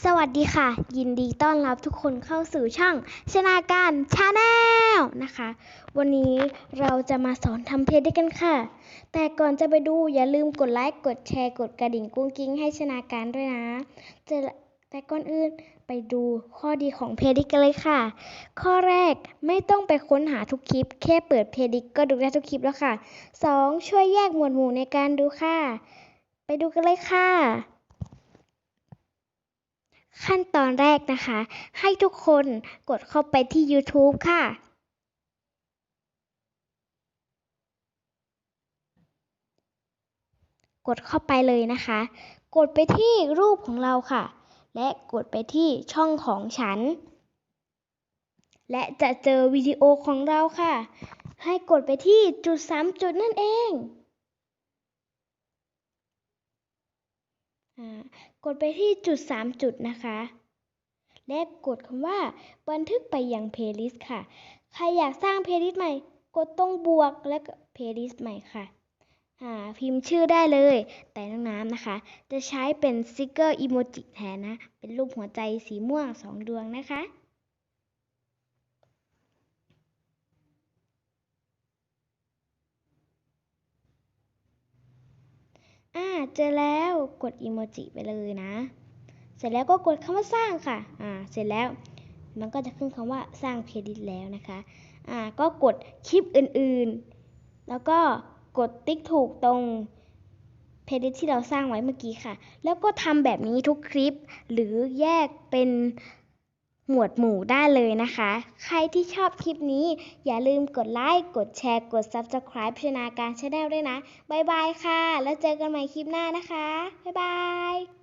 สวัสดีค่ะ ยินดีต้อนรับทุกคนเข้าสู่ช่องชนาการชาแนลนะคะ วันนี้เราจะมาสอนทำเพจด้วยกันค่ะ แต่ก่อนจะไปดูอย่าลืมกดไลค์กดแชร์กดกระดิ่งกุ้งกิ้งให้ชนาการด้วยนะจะแต่ก่อนอื่นไปดูข้อดีของเพจดิกันเลยค่ะ ข้อแรกไม่ต้องไปค้นหาทุกคลิป แค่เปิดเพจดิก็ดูได้ทุกคลิปแล้วค่ะ 2. ช่วยแยกหมวดหมู่ในการดูค่ะ ไปดูกันเลยค่ะ ขั้นตอนแรกนะคะ ให้ทุกคนกดเข้าไปที่ YouTube ค่ะ กดเข้าไปเลยนะคะ กดไปที่รูปของเราค่ะ และกดไปที่ช่องของฉัน และจะเจอวิดีโอของเราค่ะ ให้กดไปที่จุดสามจุดนั่นเอง อ่า กดไปที่จุด 3 จุดนะคะ และกดคำว่า บันทึกไปยังเพลย์ลิสต์ค่ะ ใครอยากสร้างเพลย์ลิสต์ใหม่ กดตรงบวกและก็เพลย์ลิสต์ใหม่ค่ะอ่าพิมพ์ชื่อได้เลย แต่น้องน้ำนะคะ จะใช้เป็นสติกเกอร์อีโมจิแทนนะ เป็นรูปหัวใจสีม่วงสองดวงนะคะ เจอแล้วกดอีโมจิไปเลยนะ เสร็จแล้วก็กดคำว่าสร้างค่ะ อ่า เสร็จแล้วมันก็จะขึ้นคำว่าสร้างเพลย์ลิสต์แล้วนะคะ อ่า ก็กดคลิปอื่นๆ แล้วก็กดติ๊กถูกตรงเพลย์ลิสต์ที่เราสร้างไว้เมื่อกี้ค่ะ แล้วก็ทำแบบนี้ทุกคลิปหรือแยกเป็น หมวดหมู่ได้เลยนะคะ ใครที่ชอบคลิปนี้ อย่าลืมกดไลค์ กดแชร์ กด Subscribe ชนาการชาแนลด้วยนะ บ๊ายบายค่ะ แล้วเจอกันใหม่คลิปหน้านะคะ บ๊ายบาย